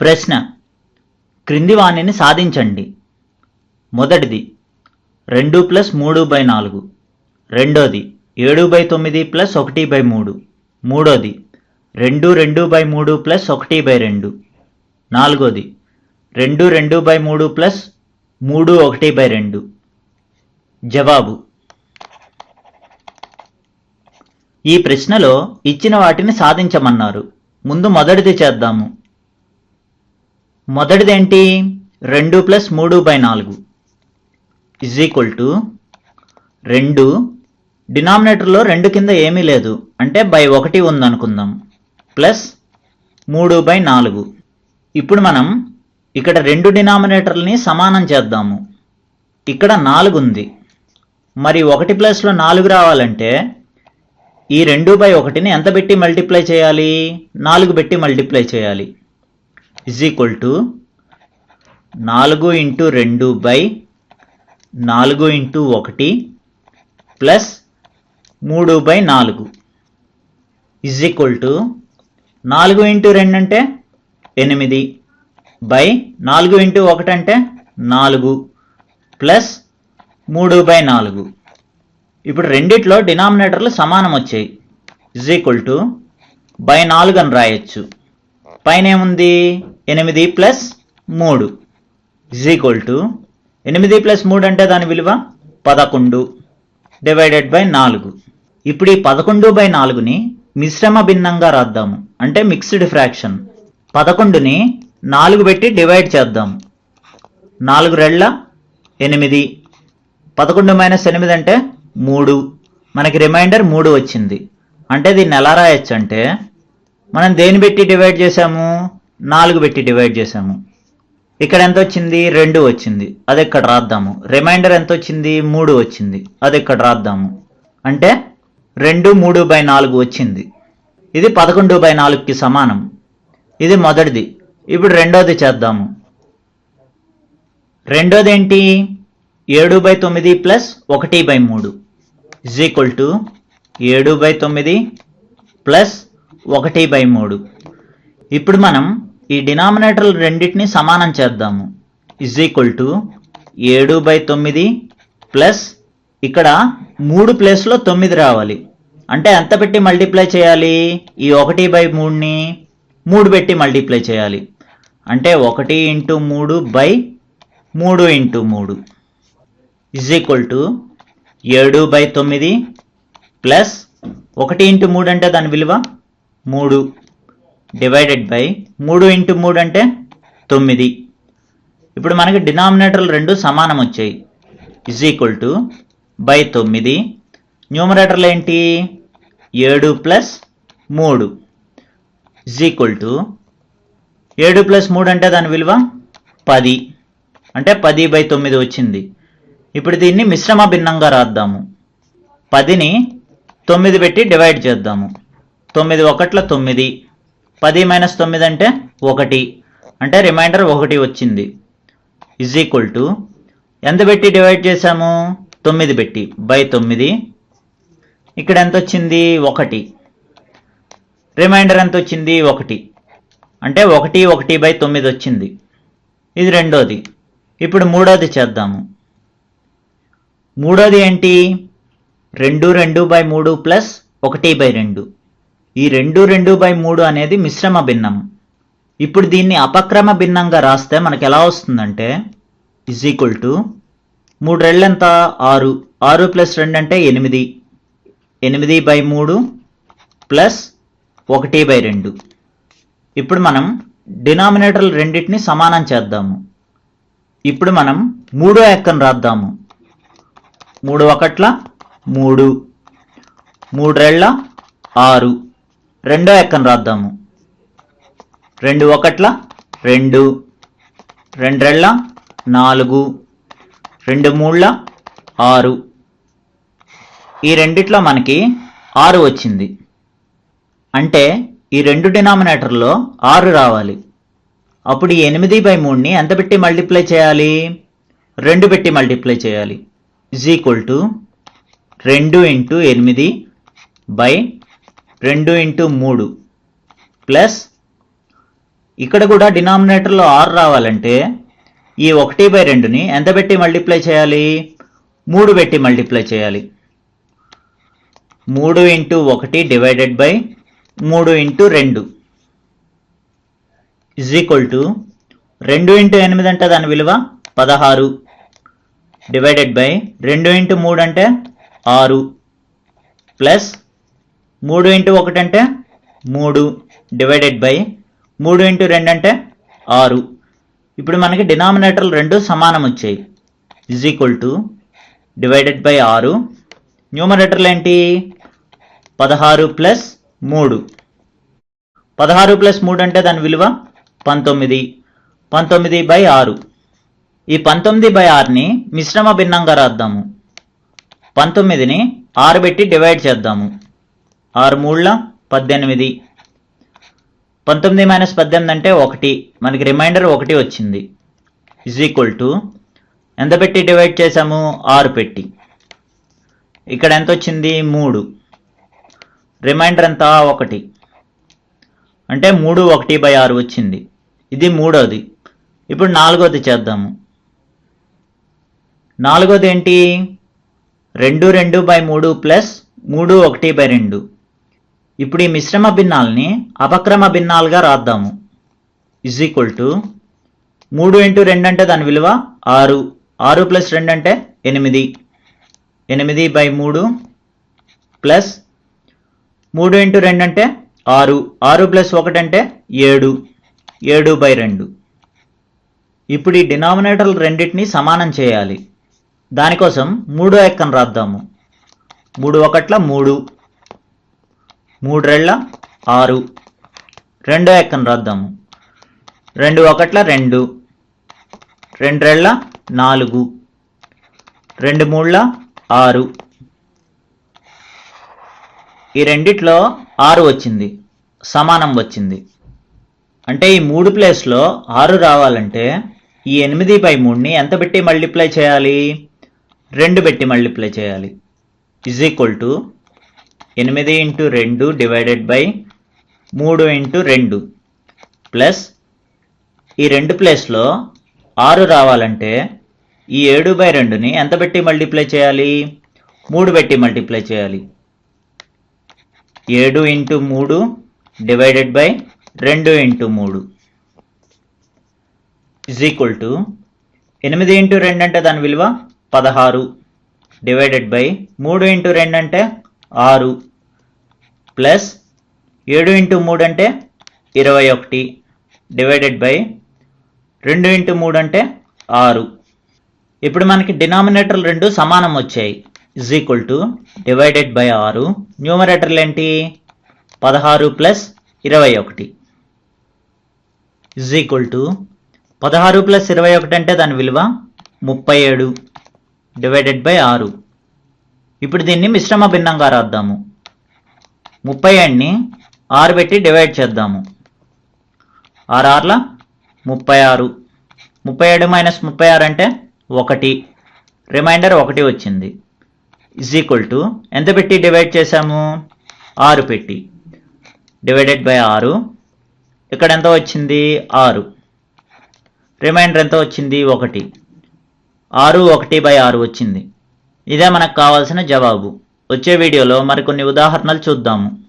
ప్రశ్న. క్రింది వాణిని సాధించండి. మొదటిది రెండు ప్లస్ మూడు బై నాలుగు. రెండోది ఏడు బై తొమ్మిది ప్లస్ ఒకటి బై మూడు. మూడోది రెండు రెండు బై మూడు ప్లస్ ఒకటి బై రెండు. నాలుగోది రెండు రెండు బై మూడు ప్లస్ మూడు ఒకటి బై రెండు. జవాబు. ఈ ప్రశ్నలో ఇచ్చిన వాటిని సాధించమన్నారు. ముందు మొదటిది చేద్దాము. మొదటిదేంటి? రెండు ప్లస్ మూడు బై నాలుగు. ఇజ్ ఈక్వల్ టు రెండు. డినామినేటర్లో రెండు కింద ఏమీ లేదు. అంటే బై ఒకటి ఉందనుకుందాం. ప్లస్ మూడు బై నాలుగు. ఇప్పుడు మనం ఇక్కడ రెండు డినామినేటర్లని సమానం చేద్దాము. ఇక్కడ నాలుగు ఉంది. మరి ఒకటి ప్లస్లో నాలుగు రావాలంటే ఈ రెండు బై ఒకటిని ఎంత పెట్టి మల్టిప్లై చేయాలి? నాలుగు పెట్టి మల్టిప్లై చేయాలి. ఇజ్ ఈక్వల్ టు నాలుగు ఇంటూ రెండు బై నాలుగు ఇంటూ ఒకటి ప్లస్ మూడు బై నాలుగు. ఇజ్ ఈక్వల్ టు నాలుగు ఇంటూ రెండు అంటే ఎనిమిది. బై నాలుగు ఇంటూ ఒకటి అంటే నాలుగు ప్లస్ మూడు బై నాలుగు. ఇప్పుడు రెండిట్లో డినామినేటర్లు సమానం వచ్చాయి. ఇజ్ ఈక్వల్ టు బై నాలుగు అని రాయొచ్చు. పైన ఏముంది ఎనిమిది ప్లస్ మూడు. ఇజ్ ఈక్వల్ టు ఎనిమిది ప్లస్ మూడు అంటే దాని విలువ పదకొండు డివైడెడ్ బై నాలుగు. ఇప్పుడు ఈ పదకొండు బై నాలుగుని మిశ్రమ భిన్నంగా రాద్దాము. అంటే మిక్స్డ్ ఫ్రాక్షన్ పదకొండుని నాలుగు పెట్టి డివైడ్ చేద్దాం. నాలుగు రెళ్ళ ఎనిమిది. పదకొండు మైనస్ ఎనిమిది అంటే మూడు. మనకి రిమైండర్ మూడు వచ్చింది. అంటే దీన్ని ఎలా రాయొచ్చు అంటే మనం దేని పెట్టి డివైడ్ చేసాము నాలుగు పెట్టి డివైడ్ చేసాము ఇక్కడ ఎంత వచ్చింది? రెండు వచ్చింది. అది ఇక్కడ రాద్దాము. రిమైండర్ ఎంత వచ్చింది? మూడు వచ్చింది. అది ఇక్కడ రాద్దాము. అంటే రెండు మూడు బై నాలుగు వచ్చింది. ఇది పదకొండు బై నాలుగుకి సమానం. ఇది మొదటిది. ఇప్పుడు రెండోది చేద్దాము. రెండోది ఏంటి ఏడు బై తొమ్మిది ప్లస్ ఒకటి బై మూడు. ఇజ్ ఈక్వల్ టు ఏడు బై తొమ్మిది ప్లస్ ఒకటి బై మూడు. ఇప్పుడు మనం ఈ డినామినేటర్లు రెండింటిని సమానం చేద్దాము. ఇజ్ ఈక్వల్ టు ఏడు బై తొమ్మిది ప్లస్ ఇక్కడ మూడు ప్లేస్లో తొమ్మిది రావాలి. అంటే ఎంత పెట్టి మల్టిప్లై చేయాలి? ఈ ఒకటి బై మూడుని మూడు పెట్టి మల్టిప్లై చేయాలి. అంటే ఒకటి ఇంటూ మూడు బై మూడు ఇంటూ మూడు. ఇజ్ ఈక్వల్ టు ఏడు బై తొమ్మిది ప్లస్ ఒకటి ఇంటూ మూడు అంటే దాని విలువ? మూడు డివైడెడ్ బై మూడు ఇంటూ మూడు అంటే తొమ్మిది. ఇప్పుడు మనకి డినామినేటర్లు రెండు సమానం వచ్చాయి. ఇజ్ ఈక్వల్ టు బై తొమ్మిది. న్యూమరేటర్లు ఏంటి? ఏడు ప్లస్ మూడు. ఇజ్ ఈక్వల్ టు ఏడు ప్లస్ మూడు అంటే దాని విలువ పది. అంటే పది బై తొమ్మిది వచ్చింది. ఇప్పుడు దీన్ని మిశ్రమ భిన్నంగా రాద్దాము. పదిని తొమ్మిది పెట్టి డివైడ్ చేద్దాము. తొమ్మిది ఒకట్ల తొమ్మిది. పది మైనస్ తొమ్మిది అంటే ఒకటి. అంటే రిమైండర్ ఒకటి వచ్చింది. ఇజ్ ఈక్వల్ టు ఎంత పెట్టి డివైడ్ చేశాము? తొమ్మిది పెట్టి. బై తొమ్మిది. ఇక్కడ ఎంత వచ్చింది? ఒకటి. రిమైండర్ ఎంత వచ్చింది? ఒకటి. అంటే ఒకటి ఒకటి బై తొమ్మిది వచ్చింది. ఇది రెండోది. ఇప్పుడు మూడోది చేద్దాము. మూడోది ఏంటి? రెండు రెండు బై మూడు ప్లస్ ఒకటి బై రెండు. ఈ రెండు రెండు బై మూడు అనేది మిశ్రమ భిన్నం. ఇప్పుడు దీన్ని అపక్రమ భిన్నంగా రాస్తే మనకు ఎలా వస్తుందంటే ఇజ్ ఈక్వల్ టు మూడు రెళ్ళెంత ఆరు. ఆరు ప్లస్ రెండు అంటే ఎనిమిది. ఎనిమిది బై మూడు ప్లస్ ఒకటి బై రెండు. ఇప్పుడు మనం డినామినేటర్లు రెండింటిని సమానం చేద్దాము. ఇప్పుడు మనం మూడో ఎక్కను రాద్దాము. మూడు ఒకట్ల మూడు. మూడు రెళ్ళ ఆరు. రెండో ఎక్కను రాద్దాము. రెండు ఒకట్ల? రెండు. రెండ్రెళ్ళ? నాలుగు. రెండు మూళ్ళ ఆరు. ఈ రెండిట్లో మనకి ఆరు వచ్చింది. అంటే ఈ రెండు డినామినేటర్లో ఆరు రావాలి. అప్పుడు ఈ ఎనిమిది బై మూడుని ఎంత పెట్టి మల్టిప్లై చేయాలి? రెండు పెట్టి మల్టిప్లై చేయాలి. ఈజ్ ఈక్వల్ టు రెండు ఇంటూ ఎనిమిది బై రెండు ఇంటూ మూడు. ప్లస్ ఇక్కడ కూడా డినామినేటర్లో ఆరు రావాలంటే ఈ ఒకటి బై రెండుని ఎంత పెట్టి మల్టిప్లై చేయాలి? మూడు పెట్టి మల్టిప్లై చేయాలి. మూడు ఇంటూ ఒకటి డివైడెడ్ బై మూడు ఇంటూ రెండు. ఇజ్ ఈక్వల్ టు రెండు ఇంటూ ఎనిమిది అంటే దాని విలువ పదహారు. డివైడెడ్ బై రెండు ఇంటూ మూడు అంటే ఆరు. ప్లస్ మూడు ఇంటూ ఒకటి అంటే మూడు డివైడెడ్ బై మూడు ఇంటూ రెండు అంటే ఆరు. ఇప్పుడు మనకి డినామినేటర్లు రెండు సమానం వచ్చాయి. Is equal to divided by ఆరు. న్యూమరేటర్లు ఏంటి? పదహారు ప్లస్ మూడు. పదహారు ప్లస్ మూడు అంటే దాని విలువ పంతొమ్మిది. పంతొమ్మిది బై ఆరు. ఈ పంతొమ్మిది బై ఆరుని మిశ్రమ భిన్నంగా రాద్దాము. పంతొమ్మిదిని ఆరు పెట్టి డివైడ్ చేద్దాము. ఆరు మూడుల పద్దెనిమిది. పంతొమ్మిది మైనస్ పద్దెనిమిది అంటే ఒకటి. మనకి రిమైండర్ ఒకటి వచ్చింది. ఇజ్ ఈక్వల్ టు ఎంత పెట్టి డివైడ్ చేసాము ఆరు పెట్టి. ఇక్కడ ఎంత వచ్చింది? మూడు. రిమైండర్ ఎంత ఒకటి. అంటే మూడు ఒకటి బై ఆరు వచ్చింది. ఇది మూడోది. ఇప్పుడు నాలుగోది చేద్దాము. నాలుగోది ఏంటి? రెండు రెండు బై మూడు ప్లస్ మూడు ఒకటి బై రెండు. ఇప్పుడు ఈ మిశ్రమ భిన్నాల్ని అపక్రమ భిన్నాలుగా రాద్దాము. ఇజ్ ఈక్వల్ టు మూడు ఇంటూ రెండు అంటే దాని విలువ ఆరు. ఆరు ప్లస్ రెండు అంటే ఎనిమిది. ఎనిమిది బై మూడు ప్లస్ మూడు ఇంటూ రెండు అంటే ఆరు. ఆరు ప్లస్ ఒకటి అంటే ఏడు. ఏడు బై రెండు. ఇప్పుడు ఈ డినామినేటర్లు రెండింటిని సమానం చేయాలి. దానికోసం మూడో ఎక్కను రాద్దాము. మూడు ఒకట్ల మూడు. మూడు రెళ్ళ ఆరు. రెండో ఎక్కను రాద్దాము. రెండు ఒకట్ల రెండు. రెండు రెళ్ళ నాలుగు. రెండు మూడుల ఆరు. ఈ రెండిట్లో ఆరు వచ్చింది. సమానం వచ్చింది. అంటే ఈ మూడు ప్లేస్లో ఆరు రావాలంటే ఈ ఎనిమిది బై మూడుని ఎంత పెట్టి మల్టిప్లై చేయాలి? రెండు పెట్టి మల్టిప్లై చేయాలి. ఇజ్ ఈక్వల్ టు ఎనిమిది ఇంటూ రెండు డివైడెడ్ బై మూడు ఇంటూ రెండు. ప్లస్ ఈ రెండు ప్లేస్లో ఆరు రావాలంటే ఈ ఏడు బై రెండుని ఎంత పెట్టి మల్టిప్లై చేయాలి? మూడు పెట్టి మల్టిప్లై చేయాలి. ఏడు ఇంటూ మూడు డివైడెడ్ బై రెండు ఇంటూ మూడు. ఇజ్ ఈక్వల్ టు ఎనిమిది ఇంటూ రెండు అంటే దాని విలువ పదహారు. డివైడెడ్ బై మూడు ఇంటూ రెండు అంటే ఆరు. ప్లస్ ఏడు ఇంటూ మూడు అంటే ఇరవై ఒకటి డివైడెడ్ బై రెండు ఇంటూ మూడు అంటే ఆరు. ఇప్పుడు మనకి డినామినేటర్లు రెండు సమానం వచ్చాయి. Is equal to divided by ఆరు. న్యూమరేటర్లు ఏంటి? పదహారు ప్లస్ ఇరవై ఒకటి. ఇజ్ ఈక్వల్ టు పదహారు ప్లస్ ఇరవై ఒకటి అంటే దాని విలువ ముప్పై ఏడు. డివైడెడ్ బై ఆరు. ఇప్పుడు దీన్ని మిశ్రమ భిన్నంగా రాద్దాము. ముప్పై ఏడుని ఆరు పెట్టి డివైడ్ చేద్దాము. ఆరు ఆర్ల? ముప్పై ఆరు. ముప్పై ఏడు మైనస్ ముప్పై ఆరు అంటే ఒకటి. రిమైండర్ ఒకటి వచ్చింది. ఇజ్ ఈక్వల్ టు ఎంత పెట్టి డివైడ్ చేశాము? ఆరు పెట్టి. డివైడెడ్ బై ఆరు. ఇక్కడ ఎంత వచ్చింది? ఆరు. రిమైండర్ ఎంత వచ్చింది? ఒకటి. ఆరు ఒకటి బై ఆరు వచ్చింది. ఇదే మనకు కావాల్సిన జవాబు. వచ్చే వీడియోలో మరికొన్ని ఉదాహరణలు చూద్దాము.